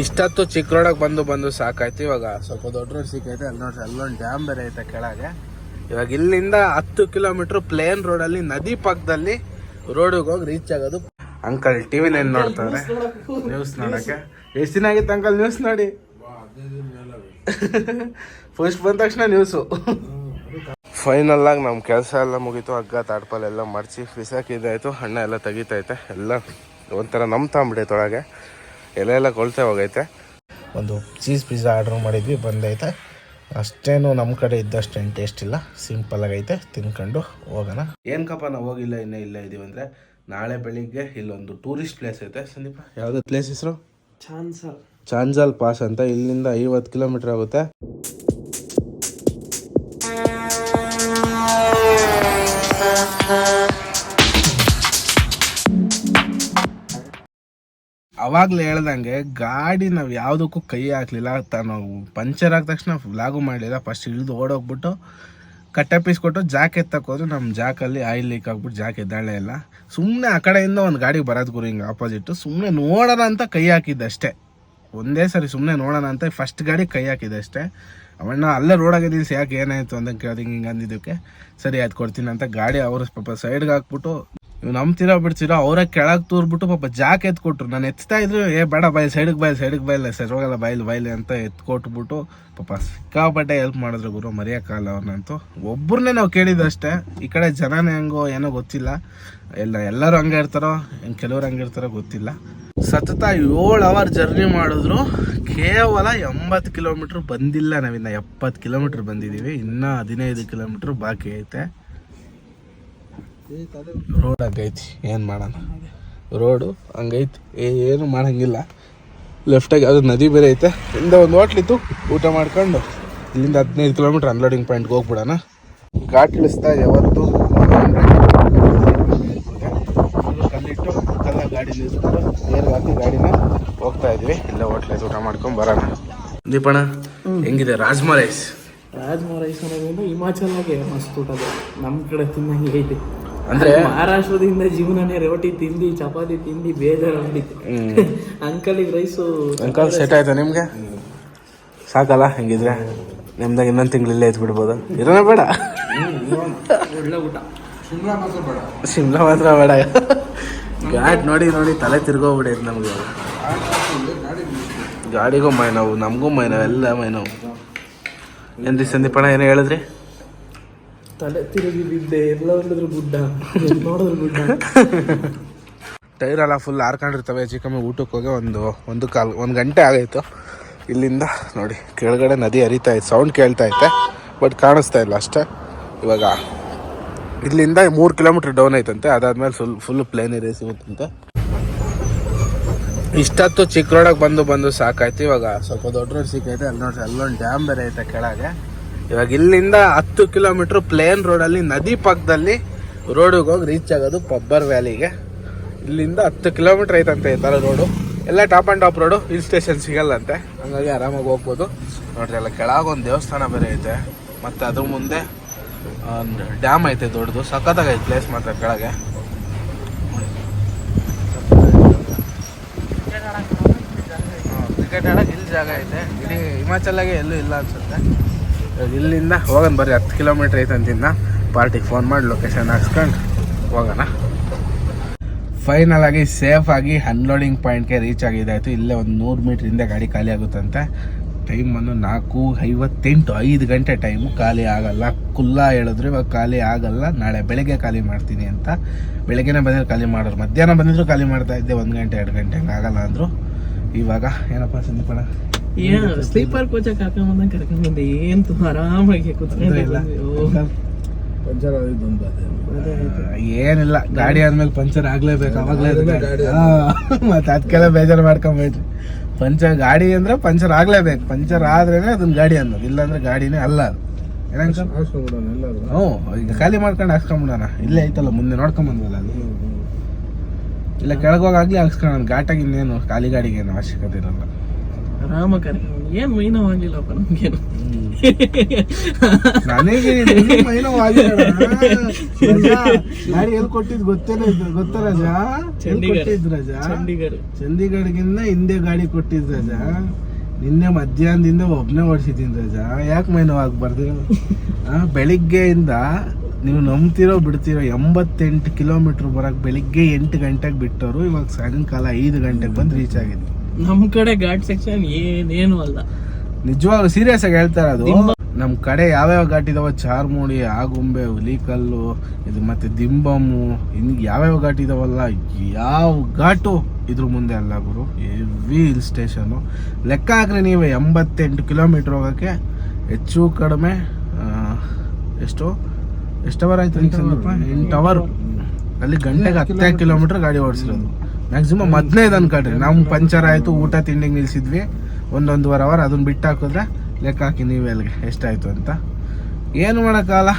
ಇಷ್ಟೊತ್ತು ಚಿಕ್ಕ ರೋಡಾಗ ಬಂದು ಬಂದು ಸಾಕಾಯ್ತು. ಇವಾಗ ಸ್ವಲ್ಪ ದೊಡ್ಡ ರೋಡ್ ಸಿಕ್ಕೈತೆ ಅಲ್ಲಿ ನೋಡ್ರಿ ಅಲ್ಲೊಂದು ಡ್ಯಾಮ್ ಬೇರೆ ಐತೆ ಕೆಳಗೆ. ಇವಾಗ ಇಲ್ಲಿಂದ ಹತ್ತು ಕಿಲೋಮೀಟರ್ ಪ್ಲೇನ್ ರೋಡಲ್ಲಿ ನದಿ ಪಕ್ಕದಲ್ಲಿ ರೋಡಿಗೆ ಹೋಗಿ ರೀಚ್ ಆಗೋದು. ಅಂಕಲ್ ಟಿವಿ ನೈನ್ ನೋಡ್ತಾರೆ ನ್ಯೂಸ್ ನೋಡೋಕ್ಕೆ ಎಷ್ಟು ದಿನ ಆಗಿತ್ತು ಅಂಕಲ್ ನ್ಯೂಸ್ ನೋಡಿ? ಫಸ್ಟ್ ಬಂದ ತಕ್ಷಣ ನ್ಯೂಸು ಫೈನಲ್ ಆಗಿ ನಮ್ಮ ಕೆಲಸ ಎಲ್ಲ ಮುಗೀತು ಹಗ್ಗ ತಾಡ್ಪಲ್ ಎಲ್ಲ ಮಡಚಿ ಇದಾಯಿತು ಹಣ್ಣ ಎಲ್ಲ ತೆಗಿತೈತೆ ಎಲ್ಲ ಒಂಥರ ನಮ್ಮ ತಾಂಬಿಡೈತೆ ಒಳಗೆ ಎಲೆ ಎಲ್ಲ ಕೊಳ್ತೆ ಹೋಗೈತೆ. ಒಂದು ಚೀಸ್ ಪಿಜ್ಜಾ ಆರ್ಡ್ರ್ ಮಾಡಿದ್ವಿ ಬಂದೈತೆ. ಅಷ್ಟೇನು ನಮ್ಮ ಕಡೆ ಇದ್ದಷ್ಟೇನು ಟೇಸ್ಟ್ ಇಲ್ಲ. ಸಿಂಪಲ್ ಆಗೈತೆ ತಿನ್ಕೊಂಡು ಹೋಗೋಣ. ಏನಕ್ಕಪ್ಪ ನಾವು ಹೋಗಿಲ್ಲ ಇನ್ನೂ ಇಲ್ಲೇ ಇದೀವಿ ಅಂದರೆ ನಾಳೆ ಬೆಳಿಗ್ಗೆ ಇಲ್ಲೊಂದು ಟೂರಿಸ್ಟ್ ಪ್ಲೇಸ್ ಐತೆ. ಸಂದೀಪ ಯಾವುದೇ ಪ್ಲೇಸ್ ಹೆಸರು? ಚಾನ್ಸಲ್. ಚಾಂಜಲ್ ಪಾಸ್ ಅಂತ ಇಲ್ಲಿಂದ ಐವತ್ತು ಕಿಲೋಮೀಟರ್ ಆಗುತ್ತೆ. ಅವಾಗ್ಲೇ ಹೇಳ್ದಂಗೆ ಗಾಡಿ ನಾವು ಯಾವುದಕ್ಕೂ ಕೈ ಹಾಕಲಿಲ್ಲ. ತಾನು ಪಂಚರ್ ಆದ ತಕ್ಷಣ ಲಾಗು ಮಾಡಲಿಲ್ಲ. ಫಸ್ಟ್ ಇಳಿದು ಓಡೋಗ್ಬಿಟ್ಟು ಕಟ್ಟೆ ಪೀಸ್ ಕೊಟ್ಟು ಜಾಕ್ ಎತ್ತಕ್ಕೋದ್ರೆ ನಮ್ಮ ಜಾಕಲ್ಲಿ ಆಯಿಲ್ ಲೀಕ್ ಆಗ್ಬಿಟ್ಟು ಜಾಕ್ ಎದ್ದಾಳೆ ಇಲ್ಲ ಸುಮ್ಮನೆ ಆ ಕಡೆಯಿಂದ ಒಂದು ಗಾಡಿ ಬರೋದು ಗುರು ಹಿಂಗೆ ಆಪೋಸಿಟ್ಟು ಸುಮ್ಮನೆ ನೋಡೋಣ ಅಂತ ಕೈ ಹಾಕಿದ್ದೆ ಅಷ್ಟೇ. ಒಂದೇ ಸರಿ ಸುಮ್ಮನೆ ನೋಡೋಣ ಅಂತ ಫಸ್ಟ್ ಗಾಡಿ ಕೈ ಹಾಕಿದೆ ಅಷ್ಟೇ. ಅವಣ್ಣ ಅಲ್ಲೇ ರೋಡಾಗೆ ನಿಲ್ಸಿ, ಯಾಕೆ ಏನಾಯ್ತು ಅಂತ ಕೇಳಿದಂಗೆ ಹಿಂಗೆ ಅಂದಿದ್ದಕ್ಕೆ. ಸರಿ ಆಯ್ತು ಕೊಡ್ತೀನಿ ಅಂತ ಗಾಡಿ ಅವರು ಪಾಪ ಸೈಡ್ಗೆ ಹಾಕ್ಬಿಟ್ಟು ನೀವು ನಂಬ್ತೀರಾ ಬಿಡ್ತೀರಾ? ಅವರ ಕೆಳಗೆ ತೂರ್ಬಿಟ್ಟು ಪಾಪ ಜಾಕ್ ಎತ್ಕೊಟ್ರು. ನಾನು ಎತ್ತಾ ಇದ್ರು, ಏ, ಬೇಡ, ಬಾಯ್ ಸೈಡಿಗೆ ಬಾಯ್ ಸೈಡಿಗೆ ಬಾಯಿಲ್ಲ ಸರ್, ಹೋಗಲ್ಲ ಬಾಯ್ಲಿ ಬಾಯ್ಲಿ ಅಂತ ಎತ್ಕೊಟ್ಬಿಟ್ಟು ಪಾಪ ಸಿಕ್ಕಾಪಟ್ಟೆ ಹೆಲ್ಪ್ ಮಾಡಿದ್ರು ಗುರು ಮರೆಯೋಕ್ಕಾಗಲ್ಲ ಅವ್ರನ್ನಂತೂ ಒಬ್ಬರನ್ನೇ ನಾವು ಕೇಳಿದಷ್ಟೇ ಈ ಕಡೆ ಜನನೇ ಹೆಂಗೋ ಏನೋ ಗೊತ್ತಿಲ್ಲ. ಎಲ್ಲ, ಎಲ್ಲರೂ ಹಂಗೆ ಇರ್ತಾರೋ ಹೆಂಗೆ ಕೆಲವ್ರು ಹಂಗೆ ಇರ್ತಾರೋ ಗೊತ್ತಿಲ್ಲ. ಸತತ ಏಳು ಅವರ್ ಜರ್ನಿ ಮಾಡಿದ್ರು. ಕೇವಲ ಎಂಬತ್ತು ಕಿಲೋಮೀಟ್ರ್ ಬಂದಿಲ್ಲ ನಾವಿನ್ನ ಎಪ್ಪತ್ತು ಕಿಲೋಮೀಟ್ರ್ ಬಂದಿದ್ದೀವಿ. ಇನ್ನೂ ಹದಿನೈದು ಕಿಲೋಮೀಟ್ರ್ ಬಾಕಿ ಐತೆ. ರೋಡ್ ಹಂಗೈತಿ ಏನು ಮಾಡೋಣ? ರೋಡು ಹಂಗೈತಿ ಏನು ಮಾಡೋಂಗಿಲ್ಲ. ಲೆಫ್ಟಾಗಿ ಅದು ನದಿ ಬೇರೆ ಐತೆ ಇಂದ ಒಂದು ಹೋಟ್ಲಿತ್ತು ಊಟ ಮಾಡ್ಕೊಂಡು ಇಲ್ಲಿಂದ ಹದಿನೈದು ಕಿಲೋಮೀಟ್ರ್ ಅನ್ಲೋಡಿಂಗ್ ಪಾಯಿಂಟ್ಗೆ ಹೋಗ್ಬಿಡೋಣ. ಘಾಟ್ ಇಳಿಸ್ತಾ ಯಾವತ್ತು ಕಲ್ಲಿಟ್ಟು, ಕಲ್ಲ ಗಾಡಿ ನಿಲ್ಲಿಸ್ಬಿಟ್ಟು ಏರ್ ಹಾಕಿ ಗಾಡಿನ ಹೋಗ್ತಾ ಇದೀವಿ. ಇಲ್ಲೇ ಹೋಟ್ಲೈತೆ ಊಟ ಮಾಡ್ಕೊಂಡು ಬರೋಣ. ದೀಪಣ ಹೆಂಗಿದೆ ರಾಜ್ಮಾ ರೈಸ್? ರಾಜ್ಮಾ ರೈಸ್ ಅನ್ನೋದ್ರಿಂದ ಹಿಮಾಚಲ್ನಾಗೆ ಮಸ್ತ್ ಊಟ ಅದು. ನಮ್ ಕಡೆ ತಿನ್ನಂಗೆ ಐತಿ ಅಂದ್ರೆ ಮಹಾರಾಷ್ಟ್ರದಿಂದ ಜೀವನನೇ ರೋಟಿ ತಿಂದು ಚಪಾತಿ ತಿಂದು ಅಂಕಲ್ ಅಂಕಲಿಗೆ ರೈಸು ಅಂಕಲ್ ಸೆಟ್ ಆಯ್ತಾ ನಿಮ್ಗೆ? ಸಾಕಲ್ಲ ಹೆಂಗಿದ್ರೆ? ನಿಮ್ದಾಗ ಇನ್ನೊಂದು ತಿಂಗಳಿಲ್ಲೇ ಎದ್ದು ಬಿಡ್ಬೋದು ಇರೋಣ ಬೇಡ. ಒಳ್ಳೆ ಊಟ. ಶಿಮ್ಲಾ ಮಾತ್ರ ಬೇಡ. ಗಾಡಿ ನೋಡಿ ನೋಡಿ ತಲೆ ತಿರ್ಗೋಗ್ಬಿಡೈತೆ ನಮಗೆ ಗಾಡಿಗೂ ಮೈ ನೋವು ನಮಗೂ ಮೈ ನೋವು ಎಲ್ಲ ಮೈ ನೋವು. ಸಂದೀಪಣ ಸಂದೀಪಣ್ಣ ಏನೋ ಹೇಳಿದ್ರಿ? ತಲೆ ತಿರುಗಿ ಬಿದ್ದೆ ಗುಡ್ಡ ನೋಡಿದ್ರು ಗುಡ್ಡ. ಟೈರ್ ಎಲ್ಲ ಫುಲ್ ಹಾರ್ಕೊಂಡಿರ್ತವೆ ಚಿಕ್ಕಮ್ಮ ಕಮ್ಮಿ ಊಟಕ್ಕೆ ಹೋಗಿ ಒಂದು ಒಂದು ಕಾಲು, ಒಂದು ಗಂಟೆ ಆಗೈತು ಇಲ್ಲಿಂದ ನೋಡಿ, ಕೆಳಗಡೆ ನದಿ ಹರಿತಾ ಐತೆ ಸೌಂಡ್ ಕೇಳ್ತಾ ಐತೆ ಬಟ್ ಕಾಣಿಸ್ತಾ ಇಲ್ಲ ಅಷ್ಟೇ. ಇವಾಗ ಇಲ್ಲಿಂದ ಮೂರು ಕಿಲೋಮೀಟ್ರ್ ಡೌನ್ ಐತಂತೆ ಅದಾದ್ಮೇಲೆ ಫುಲ್ ಫುಲ್ ಪ್ಲೇನ್ ಏರಿಯಾ ಸಿಗುತ್ತಂತೆ. ಇಷ್ಟೊತ್ತು ಚಿಕ್ಕ ಬಂದು ಬಂದು ಸಾಕಾಯ್ತು. ಇವಾಗ ಸ್ವಲ್ಪ ದೊಡ್ಡ ರೋಡ್ ಸಿಕ್ಕೈತೆ ಅಲ್ಲಿ ನೋಡ್ರಿ, ಅಲ್ಲೊಂದು ಡ್ಯಾಮ್ ಬೇರೆ ಐತೆ ಕೆಳಗೆ. ಇವಾಗ ಇಲ್ಲಿಂದ ಹತ್ತು ಕಿಲೋಮೀಟ್ರ್ ಪ್ಲೇನ್ ರೋಡಲ್ಲಿ ನದಿ ಪಕ್ಕದಲ್ಲಿ ರೋಡಿಗೆ ಹೋಗಿ ರೀಚ್ ಆಗೋದು ಪಬ್ಬರ್ ವ್ಯಾಲಿಗೆ ಇಲ್ಲಿಂದ ಹತ್ತು ಕಿಲೋಮೀಟ್ರ್ ಐತಂತೆ ಈ ಥರ ರೋಡು ಎಲ್ಲ top and top road hill station ಸಿಗಲ್ಲಂತೆ. ಹಂಗಾಗಿ ಆರಾಮಾಗಿ ಹೋಗ್ಬೋದು. ನೋಡ್ರಿ ಕೆಳಗೆ ಒಂದು ದೇವಸ್ಥಾನ ಬೇರೆ ಐತೆ. ಮತ್ತು ಅದ್ರ ಮುಂದೆ ಒಂದು ಡ್ಯಾಮ್ ಐತೆ ದೊಡ್ಡದು. ಸಖತ್ತಾಗೈತೆ ಪ್ಲೇಸ್ ಮಾತ್ರ ಕೆಳಗೆ. ಕ್ರಿಕೆಟ್ ಆಡೋಕೆ ಇಲ್ಲಿ ಜಾಗ ಐತೆ. ಇಡೀ ಹಿಮಾಚಲಾಗೆ ಎಲ್ಲೂ ಇಲ್ಲ ಅನ್ಸುತ್ತೆ. ಇಲ್ಲಿಂದ ಹೋಗೋಣ ಬರ್ರಿ, ಹತ್ತು ಕಿಲೋಮೀಟ್ರ್ ಐತೆ ಅಂತಿಂದ ಪಾರ್ಟಿಗೆ ಫೋನ್ ಮಾಡಿ ಲೊಕೇಶನ್ ಹಾಕ್ಸ್ಕೊಂಡು ಹೋಗೋಣ. ಫೈನಲ್ ಆಗಿ ಸೇಫ್ ಆಗಿ ಅನ್ಲೋಡಿಂಗ್ ಪಾಯಿಂಟ್ಗೆ ರೀಚ್ ಆಗಿದೆ. ಆಯಿತು, ಇಲ್ಲೇ ಒಂದು ನೂರು ಮೀಟ್ರ್ ಹಿಂದೆ ಗಾಡಿ ಖಾಲಿ ಆಗುತ್ತಂತೆ. ಟೈಮ್ ಬಂದು ನಾಲ್ಕು ಐವತ್ತೆಂಟು, ಐದು ಗಂಟೆ ಟೈಮು ಖಾಲಿ ಆಗಲ್ಲ. ಕುಲ್ಲ ಹೇಳಿದ್ರು, ಇವಾಗ ಖಾಲಿ ಆಗಲ್ಲ. ನಾಳೆ ಬೆಳಗ್ಗೆ ಖಾಲಿ ಮಾಡ್ತೀನಿ ಅಂತ. ಬೆಳಗ್ಗೆನೇ ಬಂದಿದ್ರು ಖಾಲಿ ಮಾಡೋರು. ಮಧ್ಯಾಹ್ನ ಬಂದಿದ್ರು ಖಾಲಿ ಮಾಡ್ತಾ ಇದ್ದೆ. ಒಂದು ಗಂಟೆ, ಎರಡು ಗಂಟೆ ಆಗಲ್ಲ ಅಂದರು. ಇವಾಗ ಏನಪ್ಪ ಸಂದೀಪಣ್ಣ ಏನ್ ಸ್ಲೀಪರ್ ಕೋಚ ಕರ್ಕೊಂಬಂದಂಗೆ ಕರ್ಕೊಂಬಂದೆ ಏನ್ ಆರಾಮಾಗಿ. ಪಂಚರ್ ಏನಿಲ್ಲ ಗಾಡಿ ಆದ್ಮೇಲೆ ಪಂಚರ್ ಆಗ್ಲೇಬೇಕು ಅವಾಗ್ಲೇ ಅದು ಗಾಡಿ. ಹಾ, ಮತ್ತೆ ಅದಕ್ಕೆಲ್ಲ ಬೇಜಾರು ಮಾಡ್ಕೊಂಬೇಡ್ರಿ ಪಂಚರ್ ಗಾಡಿ ಅಂದ್ರೆ ಪಂಚರ್ ಆಗ್ಲೇಬೇಕು. ಪಂಚರ್ ಆದ್ರೇನೆ ಅದನ್ನ ಗಾಡಿ ಅನ್ನೋದು. ಇಲ್ಲಾಂದ್ರೆ ಗಾಡಿನೇ ಅಲ್ಲ ಅದು. ಹ್ಞೂ ಈಗ ಖಾಲಿ ಮಾಡ್ಕೊಂಡು ಹಾಕ್ಸ್ಕೊಂಬಿಡೋಣ ಇಲ್ಲೇ ಐತಲ್ಲ ಮುಂದೆ ನೋಡ್ಕೊಂಬಂದ್ವಲ್ಲ ಅದು. ಇಲ್ಲ ಕೆಳಗೋಗಾಗ್ಲಿ ಹಾಕ್ಸ್ಕೊಳ್ಳೋಣ ಘಾಟಾಗಿ ಇನ್ನೇನು ಖಾಲಿ ಗಾಡಿಗೆ ಏನು ಅವಶ್ಯಕತೆ ಇರಲ್ಲ. ಆರಾಮ ಏನು ಏನ್ ಮೈನವ್ ಆಗ್ಲಿಲ್ಲಪ್ಪ ನಮ್ಗೇನು? ನನಗೆ ಗಾಡಿ ಎಲ್ಲಿ ಕೊಟ್ಟಿದ್ ಗೊತ್ತೇನೆ ಗೊತ್ತ ರಜಾ. ಕೊಟ್ಟಿದ್ ರಜಾ? ಚಂಡೀಗಢ ಹಿಂದೆ ಗಾಡಿ ಕೊಟ್ಟಿದ್ ರಜಾ. ನಿನ್ನೆ ಮಧ್ಯಾಹ್ನದಿಂದ ಒಬ್ನೇ ಓಡಿಸಿದ್ದೀನಿ ರಜಾ. ಯಾಕೆ ಮೈನ ಆಗ್ಬಾರ್ದು? ಆ, ಬೆಳಿಗ್ಗೆಯಿಂದ ನೀವು ನಂಬ್ತಿರೋ ಬಿಡ್ತಿರೋ ಎಂಬತ್ತೆಂಟು ಕಿಲೋಮೀಟರ್ ಬರಕ್ ಬೆಳಿಗ್ಗೆ ಎಂಟು ಗಂಟೆಗೆ ಬಿಟ್ಟವರು ಇವಾಗ ಸಾಯಂಕಾಲ ಐದು ಗಂಟೆಗೆ ಬಂದು ರೀಚ್ ಆಗಿದ್ವಿ. ನಮ್ ಕಡೆ ಘಾಟ್ ಸೆಕ್ಷನ್ ಏನೇನು ಅಲ್ಲ. ನಿಜವಾಗ್ಲೂ ಸೀರಿಯಸ್ ಆಗಿ ಹೇಳ್ತಾರೆ ಅದು. ನಮ್ ಕಡೆ ಯಾವ್ಯಾವ ಘಾಟ್ ಇದಾವ ಚಾರ್ಮುಡಿ ಆಗುಂಬೆ ಹುಲಿಕಲ್ಲು ಇದು ಮತ್ತೆ ದಿಂಬಮ್ಮು ಇನ್ ಯಾವ್ಯಾವ ಘಾಟ್ ಇದಾವಲ್ಲ ಯಾವ ಘಾಟು ಇದ್ರ ಮುಂದೆ ಅಲ್ಲ ಗುರು. ಹೆವಿ ಹಿಲ್ ಸ್ಟೇಷನು ಲೆಕ್ಕ ಹಾಕ್ರಿ ನೀವು ಎಂಬತ್ತೆಂಟು ಕಿಲೋಮೀಟರ್ ಹೋಗಕ್ಕೆ ಹೆಚ್ಚು ಕಡಿಮೆ ಎಷ್ಟು ಎಷ್ಟು ಅವರ್ ಆಯ್ತು ಎಂಟು ಅವರ್ ಅಲ್ಲಿ ಗಂಟೆಗೆ ಹತ್ತೇ ಕಿಲೋಮೀಟರ್ ಗಾಡಿ ಓಡಿಸಿರೋದು. ಮ್ಯಾಕ್ಸಿಮಮ್ ಹದಿನೈದು ಅನ್ಕೊಳ್ರಿ ನಮ್ಗೆ ಪಂಚರ್ ಆಯಿತು ಊಟ ತಿಂಡಿಗೆ ನಿಲ್ಸಿದ್ವಿ. ಒಂದೊಂದುವರೆ ಅವರ್ ಅದನ್ನ ಬಿಟ್ಟು ಹಾಕಿದ್ರೆ ಲೆಕ್ಕ ಹಾಕಿ ನೀವೇ ಅಲ್ಲಿಗೆ ಎಷ್ಟಾಯಿತು ಅಂತ. ಏನು ಮಾಡೋಕ್ಕಲ್ಲ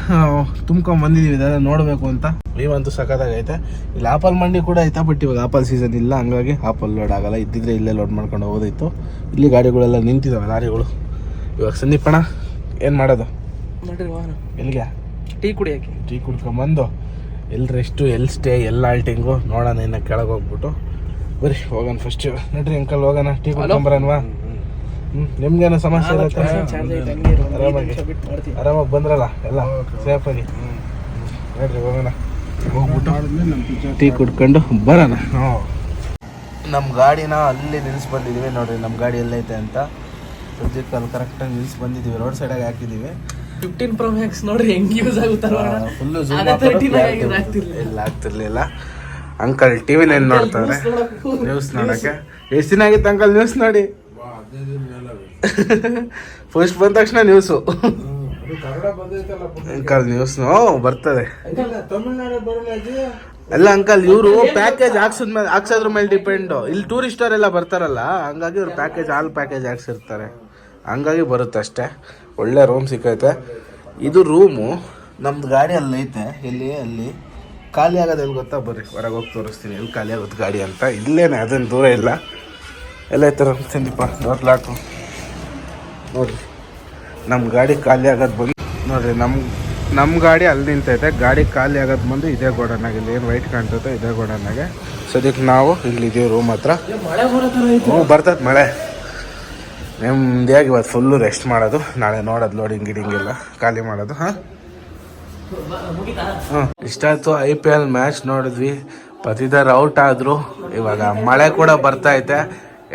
ತುಂಬ್ಕೊಂಡ್ ಬಂದಿದೀವಿ ಇದೆಲ್ಲ ನೋಡಬೇಕು ಅಂತ. ನೀವಂತೂ ಸಖತ್ತಾಗೈತೆ ಇಲ್ಲಿ ಆಪಲ್ ಮಂಡಿ ಕೂಡ ಐತಾ ಬಟ್ ಇವಾಗ ಆಪಲ್ ಸೀಸನ್ ಇಲ್ಲ. ಹಂಗಾಗಿ ಆಪಲ್ ಲೋಡ್ ಆಗಲ್ಲ. ಇದ್ದಿದ್ರೆ ಇಲ್ಲೇ ಲೋಡ್ ಮಾಡ್ಕೊಂಡು ಹೋಗೋದಿತ್ತು. ಇಲ್ಲಿ ಗಾಡಿಗಳೆಲ್ಲ ನಿಂತಿದ್ದಾವೆ ಲಾರಿಗಳು. ಇವಾಗ ಸಂದೀಪಣ್ಣ ಏನು ಮಾಡೋದು? ಎಲ್ಲಿಗೆ? ಟೀ ಕುಡಿಯಕ್ಕೆ. ಟೀ ಕುಡ್ಕೊಂಬಂದು ಎಲ್ಲಿ ರೆಸ್ಟು ಎಲ್ಲಿ ಸ್ಟೇ ಎಲ್ಲಿ ಆಲ್ಟಿಂಗು ನೋಡೋಣ ಇನ್ನು ಕೆಳಗೆ ಹೋಗ್ಬಿಟ್ಟು. ಬರ್ರಿ ಹೋಗೋಣ ಫಸ್ಟ್ ನಡ್ರಿ ಅಂಕಲ್ ಹೋಗೋಣ. ಟೀ ಕುಡ್ಕೊಂಬರನ್ವಾ ಹ್ಞೂ ನಿಮ್ಗೇನೋ ಸಮಸ್ಯೆ ಇರುತ್ತೆ? ಆರಾಮಾಗಿ. ಆರಾಮಾಗಿ ಬಂದ್ರಲ್ಲ ಎಲ್ಲ ಸೇಫಾಗಿ ನಡ್ರಿ ಹೋಗೋಣ. ಹೋಗ್ಬಿಟ್ಟು ಟೀ ಕುಡ್ಕೊಂಡು ಬರೋಣ. ನಮ್ಮ ಗಾಡಿನ ಅಲ್ಲಿ ನಿಲ್ಸಿ ಬಂದಿದ್ದೀವಿ ನೋಡ್ರಿ ನಮ್ಮ ಗಾಡಿ ಎಲ್ಲೈತೆ ಅಂತ. ಸದ್ಯಕ್ಕೆ ಅಲ್ಲಿ ಕರೆಕ್ಟಾಗಿ ನಿಲ್ಸಿ ಬಂದಿದ್ದೀವಿ ರೋಡ್ ಸೈಡಾಗಿ ಹಾಕಿದ್ದೀವಿ ಫಿಫ್ಟೀನ್ ಪ್ರೊ ಮ್ಯಾಕ್ಸ್ ನೋಡ್ರಿ ಹೆಂಗ್ ಯೂಸ್ ಆಗುತ್ತಲ್ಲ ಫುಲ್ಲು ಆಗ 13 ಆಗಿ ಇದು ಆಗ್ತಿರ್ಲಿಲ್ಲ. ಇಲ್ಲ ಆಗ್ತಿರ್ಲಿಲ್ಲ. ಅಂಕಲ್ ಟಿವಿ ಏನು ನೋಡ್ತಾರೆ ನ್ಯೂಸ್ ನೋಡಕ್ಕೆ. ಎಷ್ಟು ದಿನ ಆಗಿತ್ತು ಅಂಕಲ್ ನ್ಯೂಸ್ ನೋಡಿ? ಫಸ್ಟ್ ಬಂದ ತಕ್ಷಣ ನ್ಯೂಸು ಅಂಕಲ್ ನ್ಯೂಸ್ ಬರ್ತದೆ. ಅಲ್ಲ ಅಂಕಲ್ ಇವರು ಪ್ಯಾಕೇಜ್ ಹಾಕ್ಸಿದ್ಮೇಲೆ ಹಾಕ್ಸೋದ್ರ ಮೇಲೆ ಡಿಪೆಂಡ್ ಇಲ್ಲಿ ಟೂರಿಸ್ಟ್ ಅವರೆಲ್ಲ ಬರ್ತಾರಲ್ಲ ಹಂಗಾಗಿ ಇವ್ರು ಪ್ಯಾಕೇಜ್ ಆಲ್ ಪ್ಯಾಕೇಜ್ ಹಾಕ್ಸಿರ್ತಾರೆ. ಹಂಗಾಗಿ ಬರುತ್ತೆ ಅಷ್ಟೇ. ಒಳ್ಳೆ ರೂಮ್ ಸಿಕ್ಕೈತೆ. ಇದು ರೂಮು ನಮ್ದು ಗಾಡಿ ಅಲ್ಲಿ ಐತೆ. ಇಲ್ಲಿ ಅಲ್ಲಿ. ಖಾಲಿ ಆಗೋದು ಎಲ್ಲಿ ಗೊತ್ತಾ? ಬರ್ರಿ ಹೊರಗೆ ಹೋಗಿ ತೋರಿಸ್ತೀನಿ. ಎಲ್ಲಿ ಖಾಲಿ ಆಗೋದು ಗಾಡಿ ಅಂತ. ಇಲ್ಲೇನೆ ಅದೇನು ದೂರ ಇಲ್ಲ. ಎಲ್ಲ ಐತರ ಸಂದೀಪ ಲಾಕು ನೋಡ್ರಿ. ನಮ್ಮ ಗಾಡಿ ಖಾಲಿ ಆಗೋದು ಬಂದು ನೋಡ್ರಿ ನಮ್ಮ ನಮ್ಮ ಗಾಡಿ ಅಲ್ಲಿ ನಿಂತೈತೆ. ಗಾಡಿ ಖಾಲಿ ಆಗೋದು ಬಂದು ಇದೇ ಗೋಡನಾಗ ಇಲ್ಲಿ ಏನು ವೈಟ್ ಕಾಣ್ತೈತೆ ಇದೇ ಗೋಡನ್ನಾಗೆ ಸದ್ಯಕ್ಕೆ ನಾವು ಇಲ್ಲಿದ್ದೀವಿ ರೂಮ್ ಹತ್ರ. ಐತೆ ಹ್ಞೂ ಬರ್ತೈತೆ ಮಳೆ. ನೆಮ್ಮದಿಯಾಗಿ ಇವತ್ತು ಫುಲ್ಲು ರೆಸ್ಟ್ ಮಾಡೋದು. ನಾಳೆ ನೋಡೋದು ಲೋಡಿಂಗ್ ಗಿಡಿಂಗ್ ಎಲ್ಲ. ಖಾಲಿ ಮಾಡೋದು, ಹಾಂ? ಮುಗಿತಾ ಹ್ಞೂ ಇಷ್ಟಾಯ್ತು ಐ ಪಿ ಎಲ್ ಮ್ಯಾಚ್ ನೋಡಿದ್ವಿ. ಪತಿದರ್ ಔಟ್ ಆದರು. ಇವಾಗ ಮಳೆ ಕೂಡ ಬರ್ತಾ ಐತೆ.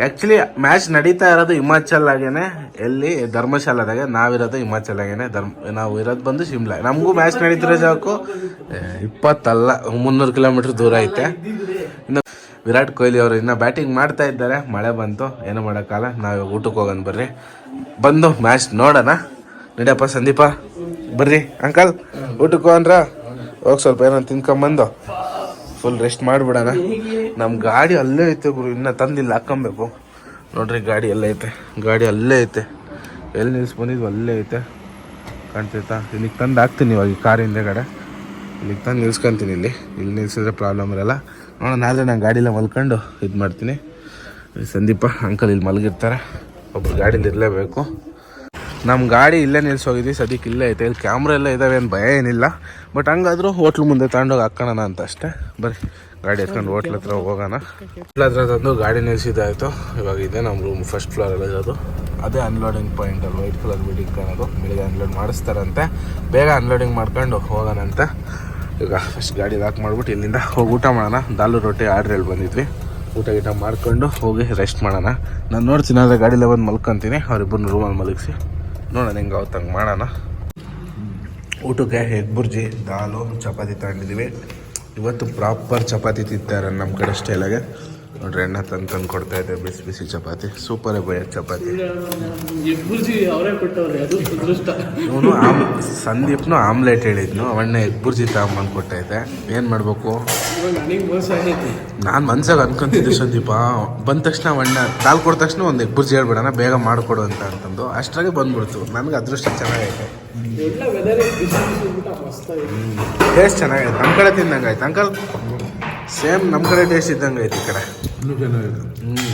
ಆ್ಯಕ್ಚುಲಿ ಮ್ಯಾಚ್ ನಡೀತಾ ಇರೋದು ಹಿಮಾಚಲ್ ಆಗೇನೆ ಎಲ್ಲಿ? ಧರ್ಮಶಾಲಾದಾಗೆ. ನಾವಿರೋದು ಹಿಮಾಚಲ್ ಆಗೇನೆ ಧರ್ಮ, ನಾವು ಇರೋದು ಬಂದು ಶಿಮ್ಲಾ. ನಮಗೂ ಮ್ಯಾಚ್ ನಡೀತಿರೋ ಜಾಗಕ್ಕೂ ಇಪ್ಪತ್ತಲ್ಲ, ಮುನ್ನೂರು ಕಿಲೋಮೀಟ್ರ್ ದೂರ ಐತೆ. ಇನ್ನು ವಿರಾಟ್ ಕೊಹ್ಲಿ ಅವರು ಇನ್ನೂ ಬ್ಯಾಟಿಂಗ್ ಮಾಡ್ತಾ ಇದ್ದಾರೆ. ಮಳೆ ಬಂತು. ಏನು ಮಾಡೋಕ್ಕಲ್ಲ ನಾವು ಊಟಕ್ಕೆ ಹೋಗೋಣ ಬರ್ರಿ. ಬಂದು ಮ್ಯಾಚ್ ನೋಡೋಣ. ನಡಿಯಪ್ಪ, ಸಂದೀಪ, ಬರ್ರಿ. ಅಂಕಲ್, ಊಟಕ್ಕೆ ಹೋಗ್ರ ಹೋಗಿ ಸ್ವಲ್ಪ ಏನೋ ತಿನ್ಕೊಂಬಂದು ಫುಲ್ ರೆಸ್ಟ್ ಮಾಡಿಬಿಡೋಣ. ನಮ್ಮ ಗಾಡಿ ಅಲ್ಲೇ ಐತೆ ಗುರು. ಇನ್ನೂ ತಂದಿಲ್ಲ. ಹಾಕ್ಕೊಬೇಕು. ನೋಡ್ರಿ, ಗಾಡಿ ಅಲ್ಲೇ ಐತೆ. ಗಾಡಿ ಅಲ್ಲೇ ಐತೆ. ಎಲ್ಲಿ ನಿಲ್ಸಿ ಬಂದಿದ್ವು ಅಲ್ಲೇ ಐತೆ. ಕಾಣ್ತೈತಾ ಇಲ್ಲಿಗೆ ತಂದು ಹಾಕ್ತೀನಿ ಇವಾಗ ಈ ಕಾರ್ ಹಿಂದೆಗಡೆ. ಇಲ್ಲಿಗೆ ತಂದು ನಿಲ್ಸ್ಕೊಂತೀನಿ ಇಲ್ಲಿ. ಇಲ್ಲಿ ನಿಲ್ಸಿದ್ರೆ ಪ್ರಾಬ್ಲಮ್ ಇರಲ್ಲ. ನೋಡೋಣ, ಆದರೆ ನಾನು ಗಾಡಿಲ್ಲ ಮಲ್ಕೊಂಡು ಇದು ಮಾಡ್ತೀನಿ. ಸಂದೀಪ ಅಂಕಲ್ ಇಲ್ಲಿ ಮಲಗಿರ್ತಾರೆ. ಒಬ್ರು ಗಾಡೀಲಿ ಇರಲೇಬೇಕು. ನಮ್ಮ ಗಾಡಿ ಇಲ್ಲೇ ನಿಲ್ಸೋಗಿದ್ವಿ, ಸದ್ಯಕ್ಕೆ ಇಲ್ಲೇ ಐತೆ. ಇಲ್ಲಿ ಕ್ಯಾಮ್ರಾ ಎಲ್ಲ ಇದ್ದಾವೆ ಏನು ಭಯ ಏನಿಲ್ಲ. ಬಟ್ ಹಂಗಾದ್ರೂ ಹೋಟ್ಲ್ ಮುಂದೆ ತಗೊಂಡೋಗಿ ಹಾಕೋಣ ಅಂತ ಅಷ್ಟೇ. ಬರ್ರಿ, ಗಾಡಿ ಎತ್ಕೊಂಡು ಹೋಟ್ಲ್ ಹತ್ರ ಹೋಗೋಣ. ಹೋಟ್ಲ್ ಹತ್ರ ತಂದು ಗಾಡಿ ನಿಲ್ಸಿದ್ದಾಯಿತು. ಇವಾಗ ಇದೆ ನಮ್ಮ ರೂಮ್ ಫಸ್ಟ್ ಫ್ಲೋರಲ್ಲಿ ಇರೋದು. ಅದೇ ಅನ್ಲೋಡಿಂಗ್ ಪಾಯಿಂಟ್ ಅಲ್ಲಿ ವೈಟ್ ಕಲರ್ ಬಿಲ್ಡಿಂಗ್ ಕಾಣೋದು. ಬೆಳಿಗ್ಗೆ ಅನ್ಲೋಡ್ ಮಾಡಿಸ್ತಾರಂತೆ. ಬೇಗ ಅನ್ಲೋಡಿಂಗ್ ಮಾಡ್ಕೊಂಡು ಹೋಗೋಣಂತೆ. ಈಗ ಫಸ್ಟ್ ಗಾಡಿ ಲಾಕ್ ಮಾಡ್ಬಿಟ್ಟು ಇಲ್ಲಿಂದ ಹೋಗಿ ಊಟ ಮಾಡೋಣ. ದಾಲು ರೊಟ್ಟಿ ಆರ್ಡ್ರ್ ಹೇಳಿ ಬಂದಿದ್ವಿ. ಊಟ ಗೀಟ ಮಾಡ್ಕೊಂಡು ಹೋಗಿ ರೆಸ್ಟ್ ಮಾಡೋಣ. ನಾನು ನೋಡ್ತೀನಿ ಆದರೆ ಗಾಡಿಲೇ ಬಂದು ಮಲ್ಕೊತೀನಿ. ಅವ್ರಿಬ್ಬರನ್ನ ರೂಮಲ್ಲಿ ಮಲಗಿಸಿ ನೋಡೋಣ ಹೆಂಗೆ ಅವತ್ತು ಹಂಗೆ ಮಾಡೋಣ. ಊಟಕ್ಕೆ ಎಗ್ ಬುರ್ಜಿ, ದಾಲು, ಚಪಾತಿ ತಗೊಂಡಿದ್ದೀವಿ ಇವತ್ತು ಪ್ರಾಪರ್ ಚಪಾತಿ ತಿಂತಾರೆ ನಮ್ಮ ಕಡೆ ಸ್ಟೈಲಾಗೆ ನೋಡ್ರಿ ಎಣ್ಣೆ ತಂದು ತಂದು ಕೊಡ್ತಾ ಇದೆ ಬಿಸಿ ಬಿಸಿ ಚಪಾತಿ. ಸೂಪರೇ ಬಯ ಚಪಾತಿ. ಇವನು ಆಮ್ ಸಂದೀಪ್ನು ಆಮ್ಲೆಟ್ ಹೇಳಿದ್ನು ಅವಣ್ಣ ಎಗ್ ಬುರ್ಜಿ ತಗೊಂಬಂದು ಕೊಟ್ಟೈತೆ. ಏನು ಮಾಡಬೇಕು? ನಾನು ಮನ್ಸಾಗ ಅನ್ಕೊಂತಿದ್ದೆ ಸಂದೀಪ. ಬಂದ ತಕ್ಷಣ ಅವಣ್ಣ ಕಾಲ್ ಕೊಡ್ ತಕ್ಷಣ ಒಂದು ಎಗ್ ಬುರ್ಜಿ ಹೇಳ್ಬಿಡೋಣ ಬೇಗ ಮಾಡಿಕೊಡು ಅಂತ ಅಂತಂದು. ಅಷ್ಟ್ರಾಗೆ ಬಂದ್ಬಿಡ್ತು. ನನಗೆ ಅದೃಷ್ಟ ಚೆನ್ನಾಗೈತೆ. ಟೇಸ್ಟ್ ಚೆನ್ನಾಗೈತೆ. ನಮ್ಮ ಕಡೆ ತಿಂದಂಗೆ ಆಯ್ತು. ಅಂಕಲ್ ಸೇಮ್ ನಮ್ಮ ಕಡೆ ಟೇಸ್ಟ್ ಇದ್ದಂಗೆ ಐತೆ ಈ ಕಡೆ. ಇನ್ನೂ ಚೆನ್ನಾಗಿದೆ ಹ್ಞೂ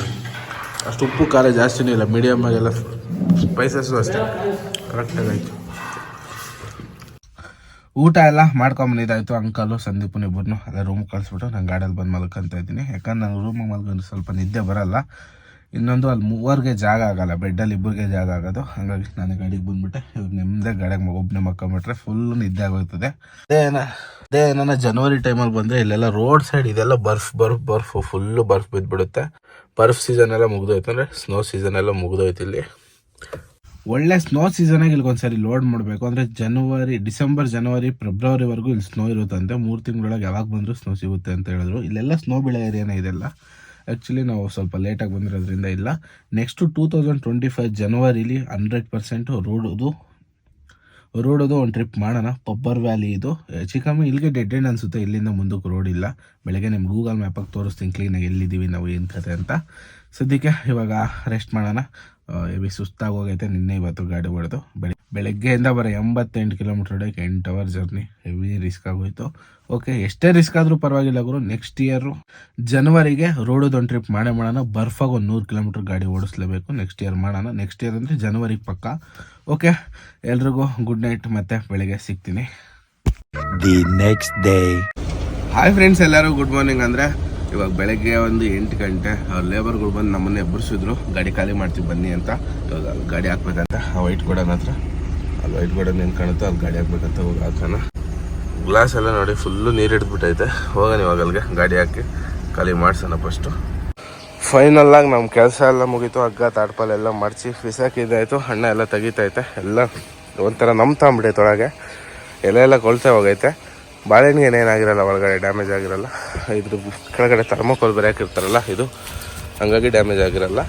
ಅಷ್ಟು ಉಪ್ಪು ಖಾರ ಜಾಸ್ತಿನೂ ಇಲ್ಲ ಮೀಡಿಯಮ್ ಆಗೆಲ್ಲ ಸ್ಪೈಸಸ್ಸು ಅಷ್ಟೇ. ಕರೆಕ್ಟಾಗಿ ಆಯಿತು. ಊಟ ಎಲ್ಲ ಮಾಡ್ಕೊಂಬಂದಿದ್ದಾಯ್ತು ಅಂಕಲು ಸಂದೀಪನ ಇಬ್ಬರನ್ನು ಅದೇ ರೂಮ್ ಕಳಿಸ್ಬಿಟ್ಟು ನಾನು ಗಾಡಲ್ಲಿ ಬಂದು ಮಲ್ಕೊಂತ ಇದ್ದೀನಿ. ಯಾಕಂದ್ರೆ ನಾನು ರೂಮ್ ಮಲ್ಕೊಂಡು ಸ್ವಲ್ಪ ನಿದ್ದೆ ಬರಲ್ಲ. ಇನ್ನೊಂದು ಅಲ್ಲಿ ಮೂವರಿಗೆ ಜಾಗ ಆಗಲ್ಲ ಬೆಡ್ಡಲ್ಲಿ ಇಬ್ಬರಿಗೆ ಜಾಗ ಆಗೋದು. ಹಾಗಾಗಿ ನಾನು ಗಾಡಿಗೆ ಬಂದ್ಬಿಟ್ಟೆ. ಇವಾಗ ನೆಮ್ಮದೇ ಗಾಡಿಗೆ ಒಬ್ಬನೇ ಮಕ್ಕೊಂಬಿಟ್ರೆ ಫುಲ್ ನಿದ್ದೆ ಆಗೋಗ್ತದೆ ಅದೇ ಅದೇ ನನ್ನ ಜನವರಿ ಟೈಮಲ್ಲಿ ಬಂದರೆ ಇಲ್ಲೆಲ್ಲ ರೋಡ್ ಸೈಡ್ ಇದೆಲ್ಲ ಬರ್ಫ್ ಬರ್ಫ್ ಬರ್ಫ್ ಫುಲ್ಲು ಬರ್ಫ್ ಬಿದ್ದುಬಿಡುತ್ತೆ ಬರ್ಫ್ ಸೀಸನ್ ಎಲ್ಲ ಮುಗಿದೋಯ್ತು ಅಂದರೆ ಸ್ನೋ ಸೀಸನ್ ಎಲ್ಲ ಮುಗಿದೋಯ್ತು ಇಲ್ಲಿ. ಒಳ್ಳೆ ಸ್ನೋ ಸೀಸನಾಗಿ ಇಲ್ಲಿಗೊಂದ್ಸರಿ ಲೋಡ್ ಮಾಡಬೇಕು. ಅಂದರೆ ಜನವರಿ ಡಿಸೆಂಬರ್ ಜನವರಿ ಫೆಬ್ರವರಿವರೆಗೂ ಇಲ್ಲಿ ಸ್ನೋ ಇರುತ್ತಂತೆ. ಮೂರು ತಿಂಗಳೊಳಗೆ ಯಾವಾಗ ಬಂದರೂ ಸ್ನೋ ಸಿಗುತ್ತೆ ಅಂತ ಹೇಳಿದ್ರು. ಇಲ್ಲೆಲ್ಲ ಸ್ನೋ ಬೆಳೆ ಏರಿಯಾನೇ ಇದೆಲ್ಲ. ಆ್ಯಕ್ಚುಲಿ ನಾವು ಸ್ವಲ್ಪ ಲೇಟಾಗಿ ಬಂದಿರೋದ್ರಿಂದ ಇಲ್ಲ. Next two thousand twenty five ಜನವರಿಲಿ hundred percent ರೋಡದು ರೋಡದು ಒಂದು ಟ್ರಿಪ್ ಮಾಡೋಣ. ಪಬ್ಬರ್ ವ್ಯಾಲಿ ಇದು. ಹೆಚ್ಚು ಕಮ್ಮಿ ಇಲ್ಲಿಗೆ ಡೆಡ್ ಎಂಡ್ ಅನಿಸುತ್ತೆ. ಇಲ್ಲಿಂದ ಮುಂದಕ್ಕೆ ರೋಡ್ ಇಲ್ಲ. ಬೆಳಗ್ಗೆ ನಿಮ್ಮ ಗೂಗಲ್ ಮ್ಯಾಪಾಗಿ ತೋರಿಸ್ತೀನಿ. ಕ್ಲೀನಾಗಿ ಎಲ್ಲಿದ್ದೀವಿ, ನಾವು ಏನು ಕತೆ ಅಂತ. ಸದ್ಯಕ್ಕೆ ಇವಾಗ ರೆಸ್ಟ್ ಮಾಡೋಣ. ಹೆವಿ ಸುಸ್ತಾಗೋಗೈತೆ ನಿನ್ನೆ ಇವತ್ತು ಗಾಡಿ ಹೊಡೆದು. ಬೆಳಿ ಬೆಳಗ್ಗೆಯಿಂದ ಬರೋ ಎಂಬತ್ತೆಂಟು ಕಿಲೋಮೀಟ್ರ್ ಹೊಡೆಯೋಕೆ ಎಂಟು ಅವರ್ ಜರ್ನಿ ಹೆವಿ ರಿಸ್ಕ್ ಆಗೋಯ್ತು. ಓಕೆ ಎಷ್ಟೇ ರಿಸ್ಕ್ ಆದರೂ ಪರವಾಗಿಲ್ಲ ಗುರು. ನೆಕ್ಸ್ಟ್ ಇಯರು ಜನವರಿಗೆ ರೋಡದು ಒಂದು ಟ್ರಿಪ್ ಮಾಡೇ ಮಾಡೋಣ. ಬರ್ಫಾಗಿ ಒಂದು ನೂರು ಕಿಲೋಮೀಟ್ರ್ ಗಾಡಿ ಓಡಿಸ್ಲೇಬೇಕು. ನೆಕ್ಸ್ಟ್ ಇಯರ್ ಮಾಡೋಣ. ನೆಕ್ಸ್ಟ್ ಇಯರ್ ಅಂದರೆ ಜನವರಿಗೆ ಪಕ್ಕ. ಓಕೆ ಎಲ್ರಿಗೂ ಗುಡ್ ನೈಟ್ ಮತ್ತೆ ಬೆಳಿಗ್ಗೆ ಸಿಗ್ತೀನಿ. The next day hi friends ಎಲ್ಲರೂ ಗುಡ್ ಮಾರ್ನಿಂಗ್ ಅಂದರೆ ಇವಾಗ ಬೆಳಗ್ಗೆ ಒಂದು ಎಂಟು ಗಂಟೆ, ಅವ್ರ ಲೇಬರ್ಗಳು ಬಂದು ನಮ್ಮನ್ನ ಎಬ್ಬರಿಸಿದ್ರು ಗಾಡಿ ಖಾಲಿ ಮಾಡ್ತೀವಿ ಬನ್ನಿ ಅಂತ. ಇವಾಗ ಅಲ್ಲಿ ಗಾಡಿ ಹಾಕ್ಬೇಕಂತ, ಆ ವೈಟ್ ಗೋಡನ್ ಹತ್ರ. ಅಲ್ಲಿ ವೈಟ್ ಗೋಡನ್ ಏನು ಕಾಣುತ್ತೋ ಅಲ್ಲಿ ಗಾಡಿ ಹಾಕ್ಬೇಕಂತ ಹೋಗಿ ಹಾಕೋಣ. ಗ್ಲಾಸ್ ಎಲ್ಲ ನೋಡಿ ಫುಲ್ಲು ನೀರು ಇಟ್ಬಿಟ್ಟೈತೆ. ಹೋಗೋಣ ಇವಾಗ ಅಲ್ಲಿಗೆ, ಗಾಡಿ ಹಾಕಿ. ಖಾಲಿ ಮಾಡ್ಸೋಣ ಫಸ್ಟು ಫೈನಲ್ ಆಗಿ ನಮ್ಮ ಕೆಲಸ ಎಲ್ಲ ಮುಗೀತು, ಹಗ್ಗ, ತಾಡ್ಪಾಲ್ ಎಲ್ಲ ಮಡಚಿ ಬಿಸಾಕಿದ್ದಾಯ್ತು ಹಣ್ಣ ಎಲ್ಲ ತೆಗಿತೈತೆ, ಎಲ್ಲ ಒಂಥರ ನಮ್ಮ ಒಳಗೆ ಎಲೆ ಎಲ್ಲ ಕೊಳ್ತಾ ಹೋಗೈತೆ. ಬಾಳೆಹಣ್ಣಿಗೆ ಏನೇನಾಗಿರಲ್ಲ ಒಳಗಡೆ ಡ್ಯಾಮೇಜ್ ಆಗಿರಲ್ಲ ಇದ್ರ ಕೆಳಗಡೆ ಥರ್ಮೋಕೋಲ್ ಬೇರೆ ಇರ್ತಾರಲ್ಲ ಇದು ಹಂಗಾಗಿ ಡ್ಯಾಮೇಜ್ ಆಗಿರಲ್ಲ.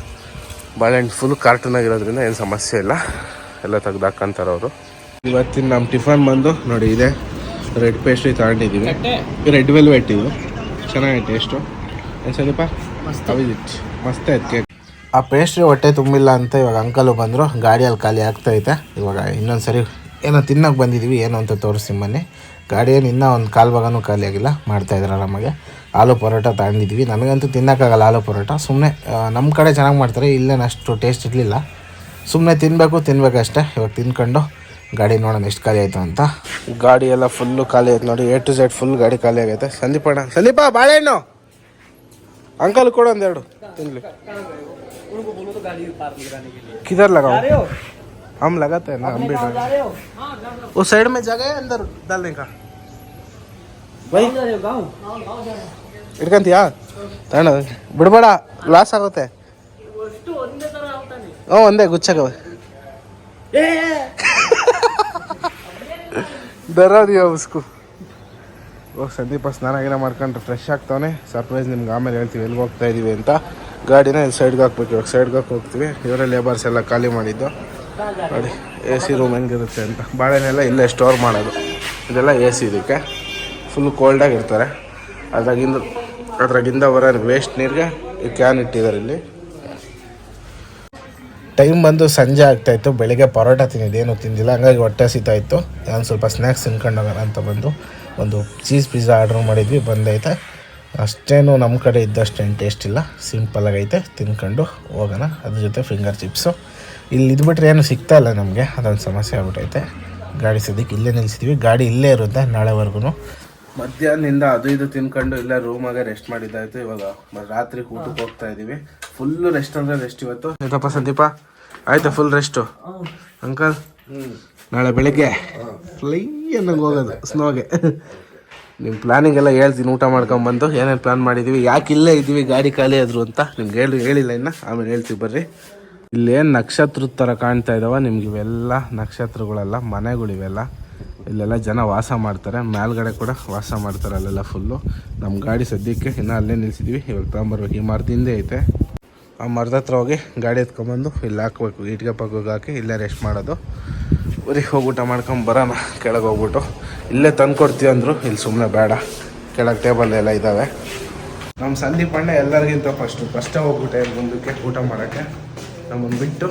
ಬಾಳೆಹಣ್ಣು ಫುಲ್ ಕಾರ್ಟನ್ ಆಗಿರೋದ್ರಿಂದ ಏನು ಸಮಸ್ಯೆ ಇಲ್ಲ. ಎಲ್ಲ ತೆಗ್ದು ಹಾಕ್ಕಂತಾರೆ ಅವರು. ಇವತ್ತಿನ ನಮ್ಮ ಟಿಫನ್ ಬಂದು ನೋಡಿ ಇದೆ ರೆಡ್ ಪೇಸ್ಟ್ರಿ ತಗೊಂಡಿದ್ದೀವಿ ರೆಡ್ ವೆಲ್ವೆಟ್ ಇದು. ಚೆನ್ನಾಗಿದೆ ಟೇಸ್ಟು ಏನು ಸ್ವಲ್ಪ ಅವಿದಿಟ್ ಮಸ್ತ್ ಆಯ್ತು ಕೇಕ್. ಆ ಪೇಸ್ಟ್ರಿ ಹೊಟ್ಟೆ ತುಂಬಿಲ್ಲ ಅಂತ ಇವಾಗ ಅಂಕಲು ಬಂದರು. ಗಾಡಿಯಲ್ಲಿ ಖಾಲಿ ಆಗ್ತೈತೆ ಇವಾಗ ಇನ್ನೊಂದು ಸರಿ ಏನೋ ತಿನ್ನೋಕೆ ಬಂದಿದ್ದೀವಿ ಏನು ಅಂತ ತೋರಿಸ್ತೀನಿ ಗಾಡಿ ಏನು ಇನ್ನೂ ಒಂದು ಕಾಲು ಭಾಗನೂ ಖಾಲಿಯಾಗಿಲ್ಲ ಮಾಡ್ತಾಯಿದ್ದಾರೆ ನಮಗೆ ಆಲೂ ಪರೋಟ ತಗೊಂಡಿದ್ವಿ. ನನಗಂತೂ ತಿನ್ನೋಕ್ಕಾಗಲ್ಲ ಆಲೂ ಪರೋಟ. ಸುಮ್ಮನೆ ನಮ್ಮ ಕಡೆ ಚೆನ್ನಾಗಿ ಮಾಡ್ತಾರೆ. ಇಲ್ಲೇನಷ್ಟು ಟೇಸ್ಟ್ ಇರಲಿಲ್ಲ. ಸುಮ್ಮನೆ ತಿನ್ನಬೇಕು ತಿನ್ನಬೇಕಷ್ಟೇ ಇವಾಗ ತಿನ್ಕೊಂಡು ಗಾಡಿ ನೋಡೋಣ ಎಷ್ಟು ಖಾಲಿ ಆಯಿತು ಅಂತ. ಗಾಡಿ ಎಲ್ಲ ಫುಲ್ಲು ಖಾಲಿ ಆಯ್ತು ನೋಡಿ. ಎ ಟು ಝೆಡ್ ಫುಲ್ ಗಾಡಿ ಖಾಲಿ ಆಗೈತೆ. ಸಂದೀಪಣ್ಣ ಸಂದೀಪ ಬಾಳೆಹಣ್ಣು ಅಂಕಲ್ ಕೊಡು ಒಂದೆರಡು ತಿನ್ಲಿ. ಕಿದರ್ हम लगाते हैं ना हम भी लगाते हैं। उस साइड में जगह है अंदर डालने का भाई ಇಟ್ಕಂತೀಯಾ ತಗೊಂಡ ಬಿಡ್ಬೇಡ ಲಾಸ್ ಆಗುತ್ತೆ ಹ್ಞೂ ಒಂದೇ ಗುಚ್ಚಾಗವೆ ದರೋದಿಯ ಉಸ್ಕು ಇವಾಗ ಸಂದೀಪ ಸ್ನಾನ ಗಿನ ಮಾಡ್ಕೊಂಡು ಫ್ರೆಶ್ ಆಗ್ತಾವನೆ ಸರ್ಪ್ರೈಸ್ ನಿಮ್ಗೆ ಆಮೇಲೆ ಹೇಳ್ತೀವಿ ಎಲ್ಲಿಗೆ ಹೋಗ್ತಾ ಇದೀವಿ ಅಂತ ಗಾಡಿನ ಇಲ್ಲಿ ಸೈಡ್ಗೆ ಹಾಕ್ಬೇಕು ಇವಾಗ ಸೈಡ್ಗೆ ಹಾಕಿ ಹೋಗ್ತೀವಿ ಇವರೇ ಲೇಬರ್ಸ್ ಎಲ್ಲ ಖಾಲಿ ಮಾಡಿದ್ದು ನೋಡಿ ಎ ಸಿ ರೂಮ್ ಹೆಂಗಿರುತ್ತೆ ಅಂತ. ಬಾಳೆನೆಲ್ಲ ಇಲ್ಲೇ ಸ್ಟೋರ್ ಮಾಡೋದು. ಇದೆಲ್ಲ ಎ ಸಿ ಇದಕ್ಕೆ. ಫುಲ್ ಕೋಲ್ಡಾಗಿರ್ತಾರೆ ಅದ್ರಾಗಿಂದ ಅದ್ರಾಗಿಂದ ಬರೋ ವೇಸ್ಟ್ ನೀರಿಗೆ ಈ ಕ್ಯಾನ್ ಇಟ್ಟಿದ್ದಾರೆ ಇಲ್ಲಿ. ಟೈಮ್ ಬಂದು ಸಂಜೆ ಆಗ್ತಾಯಿತ್ತು ಬೆಳಿಗ್ಗೆ ಪರೋಟ ತಿಂದಿದ್ದೇನು ತಿಂದಿಲ್ಲ. ಹಂಗಾಗಿ ಹೊಟ್ಟೆ ಇತ್ತು. ನಾನು ಸ್ವಲ್ಪ ಸ್ನ್ಯಾಕ್ಸ್ ತಿನ್ಕೊಂಡೋಗೋಣ ಅಂತ ಬಂದು ಒಂದು ಚೀಸ್ ಪಿಜ್ಜಾ ಆರ್ಡ್ರ್ ಮಾಡಿದ್ವಿ. ಬಂದೈತೆ. ಅಷ್ಟೇನು ನಮ್ಮ ಕಡೆ ಇದ್ದಷ್ಟೇನು ಟೇಸ್ಟ್ ಇಲ್ಲ. ಸಿಂಪಲ್ ಆಗೈತೆ. ತಿನ್ಕೊಂಡು ಹೋಗೋಣ. ಅದ್ರ ಜೊತೆ ಫಿಂಗರ್ ಚಿಪ್ಸು ಇಲ್ಲಿ ಇದ್ಬಿಟ್ರೆ ಏನು ಸಿಗ್ತಾ ಇಲ್ಲ ನಮಗೆ. ಅದೊಂದು ಸಮಸ್ಯೆ ಆಗ್ಬಿಟ್ಟೈತೆ ಗಾಡಿ ಸದ್ಯಕ್ಕೆ ಇಲ್ಲೇ ನಿಲ್ಲಿಸಿದ್ವಿ ಗಾಡಿ ಇಲ್ಲೇ ಇರುತ್ತೆ ನಾಳೆವರೆಗೂ ಮಧ್ಯಾಹ್ನದಿಂದ ಅದು ಇದು ತಿನ್ಕೊಂಡು ಇಲ್ಲ ರೂಮಾಗೆ ರೆಸ್ಟ್ ಮಾಡಿದ್ದಾಯ್ತು ಇವಾಗ. ರಾತ್ರಿ ಊಟಕ್ಕೆ ಹೋಗ್ತಾ ಇದ್ದೀವಿ ಫುಲ್ಲು ರೆಸ್ಟ್ ಅಂದರೆ ರೆಸ್ಟ್ ಇವತ್ತು. ಆಯ್ತಪ್ಪ ಸಂದೀಪ ಆಯ್ತಾ ಫುಲ್ ರೆಸ್ಟು ಅಂಕಲ್ ನಾಳೆ ಬೆಳಿಗ್ಗೆ ಫ್ಲೈ ಅನ್ನಂಗೆ ಹೋಗೋದು ಸ್ನೋಗೆ ನಿಮ್ಮ ಪ್ಲಾನಿಂಗ್ ಎಲ್ಲ ಹೇಳ್ತೀನಿ ಊಟ ಮಾಡ್ಕೊಂಬಂದು ಏನೇನು ಪ್ಲ್ಯಾನ್ ಮಾಡಿದ್ದೀವಿ ಯಾಕೆ ಇಲ್ಲೇ ಇದ್ದೀವಿ ಗಾಡಿ ಖಾಲಿ ಆದರು ಅಂತ ನಿಮ್ಗೆ ಹೇಳಿ ಹೇಳಿಲ್ಲ ಇನ್ನು. ಆಮೇಲೆ ಹೇಳ್ತೀವಿ ಬರ್ರಿ. ಇಲ್ಲೇನು ನಕ್ಷತ್ರದ ಥರ ಕಾಣ್ತಾ ಇದ್ದಾವ ನಿಮ್ಗೆ ಇವೆಲ್ಲ ನಕ್ಷತ್ರಗಳೆಲ್ಲ, ಮನೆಗಳಿವೆಲ್ಲ. ಇಲ್ಲೆಲ್ಲ ಜನ ವಾಸ ಮಾಡ್ತಾರೆ. ಮೇಲ್ಗಡೆ ಕೂಡ ವಾಸ ಮಾಡ್ತಾರೆ ಅಲ್ಲೆಲ್ಲ ಫುಲ್ಲು ನಮ್ಮ ಗಾಡಿ ಸದ್ಯಕ್ಕೆ ಇನ್ನೂ ಅಲ್ಲೇ ನಿಲ್ಸಿದ್ವಿ. ಇವಾಗ ತೊಗೊಂಬರ್ಬೇಕು. ಈ ಮರದ ಹಿಂದೆ ಐತೆ. ಆ ಮರದ ಹತ್ರ ಹೋಗಿ ಗಾಡಿ ಎತ್ಕೊಂಬಂದು ಇಲ್ಲಿ ಹಾಕ್ಬೇಕು. ಇಟ್ಗೆ ಪಕ್ಕಕ್ಕೆ ಹಾಕಿ ಇಲ್ಲೇ ರೆಸ್ಟ್ ಮಾಡೋದು. ಊರಿಗೆ ಹೋಗಿ ಊಟ ಮಾಡ್ಕೊಂಡು ಬರೋಣ. ಕೆಳಗೆ ಹೋಗ್ಬಿಟ್ಟು. ಇಲ್ಲೇ ತಂದು ಕೊಡ್ತೀವಿ ಅಂದರು. ಇಲ್ಲಿ ಸುಮ್ಮನೆ ಬೇಡ. ಕೆಳಗೆ ಟೇಬಲ್ ಎಲ್ಲ ಇದ್ದಾವೆ ನಮ್ಮ ಸಂದೀಪ್ ಅಣ್ಣ ಎಲ್ಲರಿಗಿಂತ ಫಸ್ಟು ಫಸ್ಟೇ ಹೋಗ್ಬಿಟ್ಟೆ ಮುಂದಕ್ಕೆ ಊಟ ಮಾಡೋಕ್ಕೆ. ನಮ್ಮನ್ನು ಬಿಟ್ಟು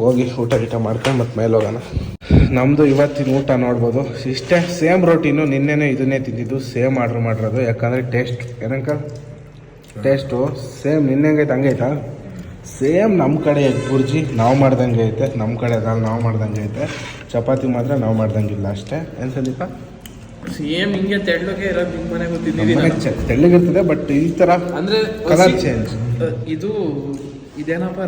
ಹೋಗಿ ಊಟ ಗೀಟ ಮಾಡ್ಕೊಂಡು ಮತ್ತೆ ಮೇಲೆ ಹೋಗೋಣ. ನಮ್ಮದು ಇವತ್ತಿನ ಊಟ ನೋಡ್ಬೋದು. ಇಷ್ಟೇ ಸೇಮ್ ರೋಟಿನು ನಿನ್ನೆನೇ ಇದನ್ನೇ ತಿಂದಿದ್ದು ಸೇಮ್ ಆರ್ಡ್ರ್ ಮಾಡಿರೋದು. ಯಾಕಂದರೆ ಟೇಸ್ಟ್ ಏನಂಕ? ಟೇಸ್ಟು ಸೇಮ್ ನಿನ್ನೆ ಹೆಂಗೈತೆ ಹಂಗೈತಾ ಸೇಮ್ ನಮ್ಮ ಕಡೆ ಎಗ್ ಬುರ್ಜಿ ನಾವು ಮಾಡ್ದಂಗೆ ಐತೆ. ನಮ್ಮ ಕಡೆ ದಾಲ್ ನಾವು ಮಾಡ್ದಂಗೆ ಐತೆ. ಚಪಾತಿ ಮಾತ್ರ ನಾವು ಮಾಡ್ದಂಗಿಲ್ಲ ಅಷ್ಟೇ. ಏನು ಸಂದೀಪ? ಸೇಮ್ ಹಿಂಗೆ ತೆಳ್ಳಗೆ ಇರೋದು ನಿಮ್ಮ ಮನೆಗೆ ಮನೆ ತೆಳ್ಳಗಿರ್ತದೆ ಬಟ್ ಈ ಥರ ಅಂದರೆ ಕಲರ್ ಚೇಂಜ್ ಇದು ಇದೇನಪ್ಪ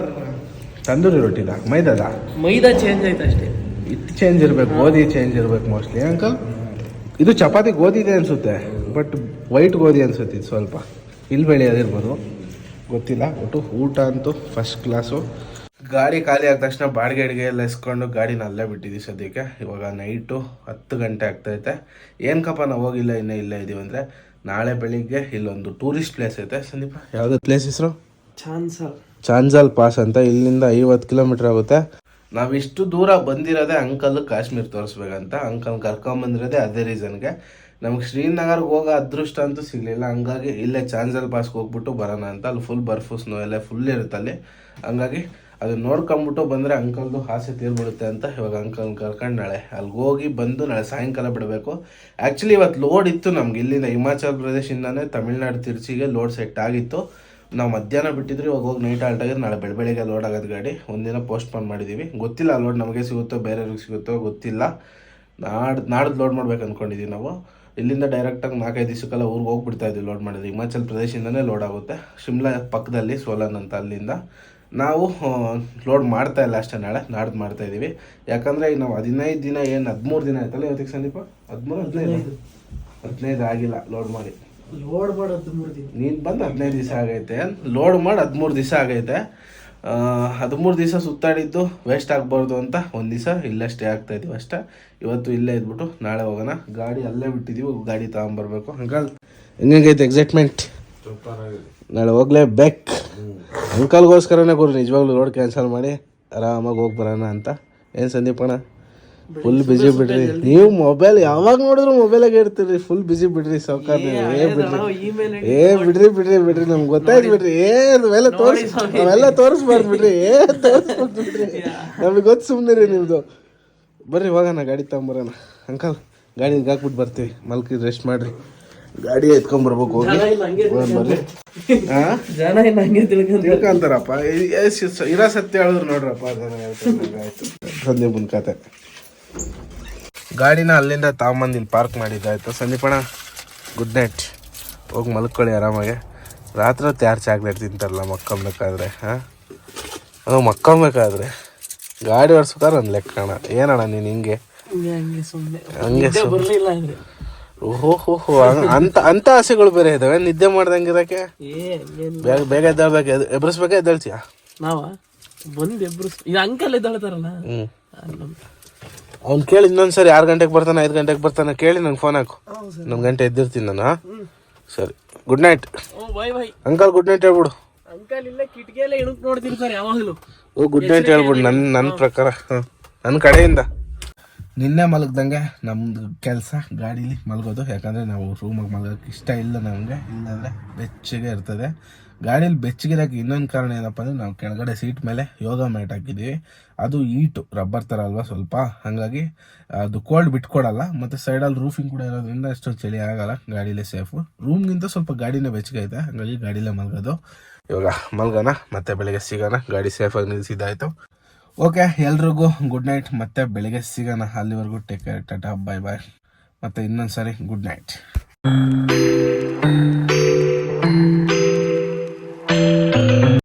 ತಂದೂರಿ ರೊಟ್ಟಿದ ಮೈದಾದ? ಮೈದಾ ಚೇಂಜ್ ಆಯ್ತು ಅಷ್ಟೇ. ಇದು ಚೇಂಜ್ ಇರ್ಬೇಕು ಗೋಧಿ ಚೇಂಜ್ ಇರ್ಬೇಕು ಮೋಸ್ಟ್ಲಿ ಅಂಕಲ್ ಇದು ಚಪಾತಿ ಗೋಧಿ ಇದೆ ಅನ್ಸುತ್ತೆ ಬಟ್ ವೈಟ್ ಗೋಧಿ ಅನ್ಸುತ್ತೆ ಇದು ಸ್ವಲ್ಪ. ಇಲ್ಲಿ ಬೆಳೆಯೋದಿರ್ಬೋದು. ಗೊತ್ತಿಲ್ಲ ಒಟ್ಟು ಊಟ ಅಂತೂ ಫಸ್ಟ್ ಕ್ಲಾಸು ಗಾಡಿ ಖಾಲಿ ಆದ ತಕ್ಷಣ ಬಾಡಿಗೆ ಅಡಿಗೆ ಎಲ್ಲ ಇಸ್ಕೊಂಡು ಗಾಡಿನ ಅಲ್ಲೇ ಬಿಟ್ಟಿದ್ದೀವಿ ಸದ್ಯಕ್ಕೆ. ಇವಾಗ ನೈಟು ಹತ್ತು ಗಂಟೆ ಆಗ್ತೈತೆ ಏನಕ್ಕಪ್ಪ ನಾವು ಹೋಗಿಲ್ಲ ಇನ್ನೂ ಇಲ್ಲೇ ಇದೀವಿ ಅಂದರೆ ನಾಳೆ ಬೆಳಿಗ್ಗೆ ಇಲ್ಲೊಂದು ಟೂರಿಸ್ಟ್ ಪ್ಲೇಸ್ ಐತೆ. ಸಂದೀಪ ಯಾವುದೋ ಪ್ಲೇಸ್ ಹೆಸರು? ಚಾನ್ಸ ಚಾಂಜಲ್ ಪಾಸ್ ಅಂತ ಇಲ್ಲಿಂದ ಐವತ್ತು ಕಿಲೋಮೀಟರ್ ಆಗುತ್ತೆ. ನಾವು ಇಷ್ಟು ದೂರ ಬಂದಿರೋದೇ ಅಂಕಲ್ ಕಾಶ್ಮೀರ್ ತೋರಿಸ್ಬೇಕಂತ. ಅಂಕಲ್ ಕರ್ಕೊಂಬಂದಿರೋದೇ ಅದೇ ರೀಸನ್ಗೆ ನಮ್ಗೆ ಶ್ರೀನಗರ್ಗೆ ಹೋಗೋ ಅದೃಷ್ಟ ಅಂತೂ ಸಿಗಲಿಲ್ಲ. ಹಂಗಾಗಿ ಇಲ್ಲೇ ಚಾಂಜಲ್ ಪಾಸ್ಗೆ ಹೋಗ್ಬಿಟ್ಟು ಬರೋಣ ಅಂತ. ಅಲ್ಲಿ ಫುಲ್ ಬರ್ಫು ಸ್ನೋ ಎಲ್ಲ ಫುಲ್ ಇರುತ್ತೆ ಅಲ್ಲಿ. ಹಂಗಾಗಿ ಅದನ್ನ ನೋಡ್ಕೊಂಬಿಟ್ಟು ಬಂದರೆ ಅಂಕಲ್ದು ಆಸೆ ತೀರ್ಬಿಡುತ್ತೆ ಅಂತ ಇವಾಗ ಅಂಕಲ್ ಕರ್ಕೊಂಡು ನಾಳೆ ಅಲ್ಲಿಗೆ ಹೋಗಿ ಬಂದು ನಾಳೆ ಸಾಯಂಕಾಲ ಬಿಡಬೇಕು. ಆ್ಯಕ್ಚುಲಿ ಇವತ್ತು ಲೋಡ್ ಇತ್ತು ನಮ್ಗೆ. ಇಲ್ಲಿಂದ ಹಿಮಾಚಲ್ ಪ್ರದೇಶದಿಂದನೇ ತಮಿಳ್ನಾಡು, ತಿರ್ಚಿಗೆ ಲೋಡ್ ಸೆಟ್ ಆಗಿತ್ತು. ನಾವು ಮಧ್ಯಾಹ್ನ ಬಿಟ್ಟಿದ್ರೆ ಇವಾಗ ಹೋಗಿ ನೈಟ್ ಆಲ್ಟ್ ಆಗಿದ್ರೆ ನಾಳೆ ಬೆಳ ಬೆಳಿಗ್ಗೆ ಲೋಡ್ ಆಗೋದು ಗಾಡಿ. ಒಂದಿನ ಪೋಸ್ಟ್ಪೋನ್ ಮಾಡಿದ್ದೀವಿ ಗೊತ್ತಿಲ್ಲ ಲೋಡ್ ನಮಗೆ ಸಿಗುತ್ತೋ ಬೇರೆಯವ್ರಿಗೆ ಸಿಗುತ್ತೋ ಗೊತ್ತಿಲ್ಲ. ನಾಡ್ ನಾಡ್ದು ಲೋಡ್ ಮಾಡ್ಬೇಕು ಅಂದ್ಕೊಂಡಿದ್ದೀವಿ ನಾವು. ಇಲ್ಲಿಂದ ಡೈರೆಕ್ಟಾಗಿ ನಾಲ್ಕೈದು ದಿವಸಕ್ಕೆಲ್ಲ ಊರಿಗೆ ಹೋಗ್ಬಿಡ್ತಾ ಇದ್ವಿ ಲೋಡ್ ಮಾಡಿದ್ವಿ ಹಿಮಾಚಲ್ ಪ್ರದೇಶದಿಂದನೇ ಲೋಡ್ ಆಗುತ್ತೆ. ಶಿಮ್ಲಾ ಪಕ್ಕದಲ್ಲಿ ಸೋಲನ್ ಅಂತ ಅಲ್ಲಿಂದ. ನಾವು ಲೋಡ್ ಮಾಡ್ತಾ ಇಲ್ಲ ಅಷ್ಟೇ ನಾಳೆ. ನಾಡ್ದು ಮಾಡ್ತಾ ಇದ್ದೀವಿ ಯಾಕಂದರೆ ಈಗ ನಾವು ಹದಿನೈದು ದಿನ ಏನು ಹದಿಮೂರು ದಿನ ಆಯ್ತಲ್ಲ ಇವತ್ತಿಗೆ ಸಂದೀಪ? ಹದಿಮೂರು ಹದಿನೈದು? ಹದಿನೈದು. ಆಗಿಲ್ಲ ಲೋಡ್ ಮಾಡಿ. ಲೋಡ್ ಮಾಡೋದು ಮೂರು ದಿನ. ನೀನು ಬಂದು ಹದಿನೈದು ದಿವಸ ಆಗೈತೆ. ಲೋಡ್ ಮಾಡಿ ಹದಿಮೂರು ದಿವಸ ಆಗೈತೆ. ಹದಿಮೂರು ದಿವಸ ಸುತ್ತಾಡಿದ್ದು ವೇಸ್ಟ್ ಆಗಬಾರ್ದು ಅಂತ ಒಂದು ದಿವಸ ಇಲ್ಲೇ ಸ್ಟೇ ಆಗ್ತಾ ಇದೀವಿ ಅಷ್ಟೇ. ಇವತ್ತು ಇಲ್ಲೇ ಇದ್ಬಿಟ್ಟು ನಾಳೆ ಹೋಗೋಣ. ಗಾಡಿ ಅಲ್ಲೇ ಬಿಟ್ಟಿದ್ದೀವಿ ಗಾಡಿ ತಗೊಂಬರ್ಬೇಕು. ಅಂಕಲ್ ಹೆಂಗೈತೆ ಎಕ್ಸೈಟ್ಮೆಂಟ್ ನಾಳೆ ಹೋಗ್ಲೇಬೇಕು. ಅಂಕಲ್ಗೋಸ್ಕರನೇ ಕೊಡ್ರಿ ನಿಜವಾಗ್ಲೂ ರೋಡ್ ಕ್ಯಾನ್ಸಲ್ ಮಾಡಿ ಆರಾಮಾಗಿ ಹೋಗಿ ಬರೋಣ ಅಂತ. ಏನು ಸಂದೀಪಣ್ಣ ಫುಲ್ ಬಿಜಿ ಬಿಡ್ರಿ. ನೀವು ಮೊಬೈಲ್ ಯಾವಾಗ ನೋಡಿದ್ರು ಮೊಬೈಲಾಗೆ ಇರ್ತೀರಿ. ಫುಲ್ ಬಿಜಿ ಬಿಡ್ರಿ ಸಾವ್ಕಾರ. ಏ ಬಿಡ್ರಿ. ಏ ಬಿಡ್ರಿ ಬಿಡ್ರಿ ಬಿಡ್ರಿ. ನಮ್ಗೆ ಗೊತ್ತಾಯ್ತು ಬಿಡ್ರಿ. ಏ ಅವೆಲ್ಲ ತೋರಿಸ್ ಅವೆಲ್ಲ ತೋರಿಸ್ಬಾರ್ದು ಬಿಡ್ರಿ. ಏ ತೋರಿಸ್ಬಾರ್ದು ಬಿಡ್ರಿ. ನಮಗೆ ಗೊತ್ತು ಸುಮ್ಮನೆ ರೀ ನಿಮ್ದು. ಬರ್ರಿ ಹೋಗೋಣ ಗಾಡಿ ತಗೊಂಬರೋಣ. ಅಂಕಲ್ ಗಾಡಿ ಹಾಕ್ಬಿಟ್ಟು ಬರ್ತೀವಿ. ಮಲ್ಕಿ ರೆಸ್ಟ್ ಮಾಡ್ರಿ. ಗಾಡಿ ಎತ್ಕೊಂಬರ್ಬೇಕು ಹೋಗಿ. ಬರ್ರಿ. ತಿಳ್ಕೊಂತಾರಪ್ಪ. ಇರೋ ಸತ್ಯ ಹೇಳಿದ್ರು ನೋಡ್ರಪ್ಪ. ಅದನ್ನ. ಆಯ್ತು ಸಂದೀಪನ್ ಕತೆ ಗಾಡಿನ ಅಲ್ಲಿಂದ ತಗೊಂಬಂದು ಇಲ್ಲಿ ಪಾರ್ಕ್ ಮಾಡಿದ್ದಾಯ್ತು ಸಂದೀಪಣ ಗುಡ್ ನೈಟ್ ಹೋಗಿ ಮಲ್ಕೊಳ್ಳಿ ಆರಾಮಾಗೆ. ರಾತ್ರಿ ಹೊತ್ತು ಯಾರು ಚಾಕ್ಲೇಟ್ ತಿಂತಾರಲ್ಲ ಮಕ್ಕಂಬೇಕಾದ್ರೆ ಹಾಂ? ಅದು ಮಕ್ಕಂಬೇಕಾದ್ರೆ ಗಾಡಿ ಓಡಿಸ್ಬೇಕಾದ್ರೆ ಒಂದು ಲೆಕ್ಕ ಅಣ್ಣ. ಏನಣ್ಣ ನೀನು ಹಿಂಗೆ? ಹಂಗೆ ಓಹೋ ಹೋ ಹೋ ಅಂತ ಅಂತ ಆಸೆಗಳು ಬೇರೆ ಇದಾವೆ. ನಿದ್ದೆ ಮಾಡ್ದಂಗಿರಕ್ಕೆ ಏ ಬೇಗ ಬೇಗ ಎದ್ದೇಳ್ಬೇಕು. ಎದ್- ಎಬ್ರಿಸ್ಬೇಕಾ ಎದ್ದೇಳ್ತೀಯಾ? ನಾವ? ಬಂದು ಎಬ್ರಿಸ್ ಅಂಕಲ್ ಎದ್ದೇಳ್ತಾರಲ್ಲ? ಹ್ಞೂ ಅವ್ನು ಕೇಳಿ ಇನ್ನೊಂದ್ಸರಿ ಆರು ಗಂಟೆಗೆ ಬರ್ತಾನೆ ಐದು ಗಂಟೆಗೆ ಬರ್ತಾನೆ ಕೇಳಿ ನಂಗೆ ಫೋನ್ ಹಾಕು. ನಮ್ಮ ಗಂಟೆ ಎದ್ದಿರ್ತೀನಿ ನಾನು ಸರಿ. Good night oh bye bye uncle good night ಹೇಳ್ಬಿಡು. ಅಂಕಲ್ ಇಲ್ಲ ಕಿಟಕಿಯಲ್ಲೇ ಇಣಕ್ ನೋಡ್ತಿರ್ತಾರೆ ಯಾವಾಗಲೂ. ಓ ಗುಡ್ ನೈಟ್ ಹೇಳ್ಬಿಡು. ನನ್ನ ನನ್ನ ಪ್ರಕಾರ ಹಾಂ. ನನ್ನ ಕಡೆಯಿಂದ. ನಿನ್ನೆ ಮಲಗ್ದಂಗೆ ನಮ್ದು ಕೆಲಸ ಗಾಡೀಲಿ ಮಲಗೋದು. ಯಾಕಂದರೆ ನಾವು ರೂಮಾಗಿ ಮಲಗೋಕ್ಕೆ ಇಷ್ಟ ಇಲ್ಲ ನಮಗೆ. ಇಲ್ಲಾಂದರೆ ಬೆಚ್ಚಗೆ ಇರ್ತದೆ. ಗಾಡೀಲಿ ಬೆಚ್ಚಗಿರೋಕ್ಕೆ ಇನ್ನೊಂದು ಕಾರಣ ಏನಪ್ಪ ಅಂದರೆ ನಾವು ಕೆಳಗಡೆ ಸೀಟ್ ಮೇಲೆ ಯೋಗ ಮ್ಯಾಟ್ ಹಾಕಿದ್ದೀವಿ ಅದು ಈಟು ರಬ್ಬರ್ ಥರ ಅಲ್ವಾ ಸ್ವಲ್ಪ. ಹಾಗಾಗಿ ಅದು ಕೋಲ್ಡ್ ಬಿಟ್ಕೊಡಲ್ಲ. ಮತ್ತು ಸೈಡಲ್ಲಿ ರೂಫಿಂಗ್ ಕೂಡ ಇರೋದ್ರಿಂದ ಅಷ್ಟು ಚಳಿ ಆಗಲ್ಲ. ಗಾಡೀಲೇ ಸೇಫು ರೂಮ್ಗಿಂತ ಸ್ವಲ್ಪ ಗಾಡಿನೇ ಬೆಚ್ಚಗೈತೆ ಹಾಗಾಗಿ ಗಾಡೀಲೇ ಮಲಗೋದು. ಇವಾಗ ಮಲ್ಗೋಣ. ಮತ್ತೆ ಬೆಳಿಗ್ಗೆ ಸಿಗೋಣ. ಗಾಡಿ ಸೇಫಾಗಿ ನಿಲ್ಲಿಸಿದ್ದಾಯ್ತು ಓಕೆ, ಎಲ್ರಿಗೂ ಗುಡ್ ನೈಟ್ ಮತ್ತೆ ಬೆಳಿಗ್ಗೆ ಸಿಗೋಣ. ಅಲ್ಲಿವರೆಗೂ take care tata bye bye ಮತ್ತೆ ಇನ್ನೊಂದು ಸರಿ ಗುಡ್ ನೈಟ್